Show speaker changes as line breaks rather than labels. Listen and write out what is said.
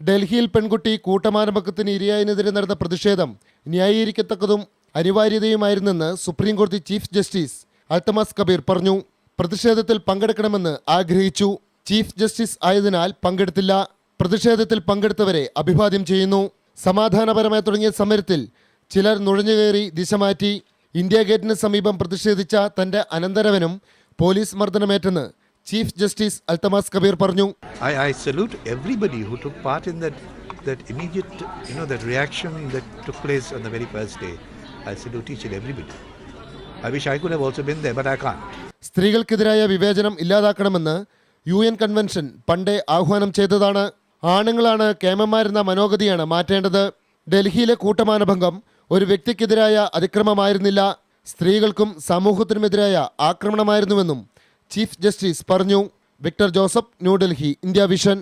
ഡൽഹിയിൽ പെൺകുട്ടി കൂട്ടമാരംഭത്തിന് ഇരയായതിനെതിരെ നടന്ന പ്രതിഷേധം ന്യായീകരിക്കത്തക്കതും അനിവാര്യതയുമായിരുന്നെന്ന് സുപ്രീം കോടതി ചീഫ് ജസ്റ്റിസ് അൽത്തമാസ് കബീർ പറഞ്ഞു. പ്രതിഷേധത്തിൽ പങ്കെടുക്കണമെന്ന് ആഗ്രഹിച്ചു. ചീഫ് ജസ്റ്റിസ് ആയതിനാൽ പങ്കെടുത്തില്ല. പ്രതിഷേധത്തിൽ പങ്കെടുത്തവരെ അഭിവാദ്യം ചെയ്യുന്നു. സമാധാനപരമായി തുടങ്ങിയ സമരത്തിൽ ചിലർ നുഴഞ്ഞുകയറി ദിശ മാറ്റി. ഇന്ത്യ ഗേറ്റിന് സമീപം പ്രതിഷേധിച്ച തന്റെ അനന്തരവനും പോലീസ് മർദ്ദനമേറ്റെന്ന് ചീഫ് ജസ്റ്റിസ് അൽത്തമാസ് കബീർ പറഞ്ഞു
I I salute everybody who took part in that that immediate you know that reaction that took place on the very first day I salute each and everybody. I wish I could have also been there, but I can't.
സ്ത്രീകൾക്കെതിരായ വിവേചനം ഇല്ലാതാക്കണമെന്ന് U N convention പണ്ടേ ആഹ്വാനം ചെയ്തതാണ് ആണുങ്ങളാണ് കേമന്മാരെന്ന മനോഗതിയാണ് മാറ്റേണ്ടത് ഡൽഹിയിലെ കൂട്ടമാനഭംഗം ഒരു വ്യക്തിക്കെതിരായ അതിക്രമമായിരുന്നില്ല സ്ത്രീകൾക്കും സമൂഹത്തിനുമെതിരായ ആക്രമണമായിരുന്നുവെന്നും ചീഫ് ജസ്റ്റിസ് പറഞ്ഞു Victor Joseph New Delhi India vision.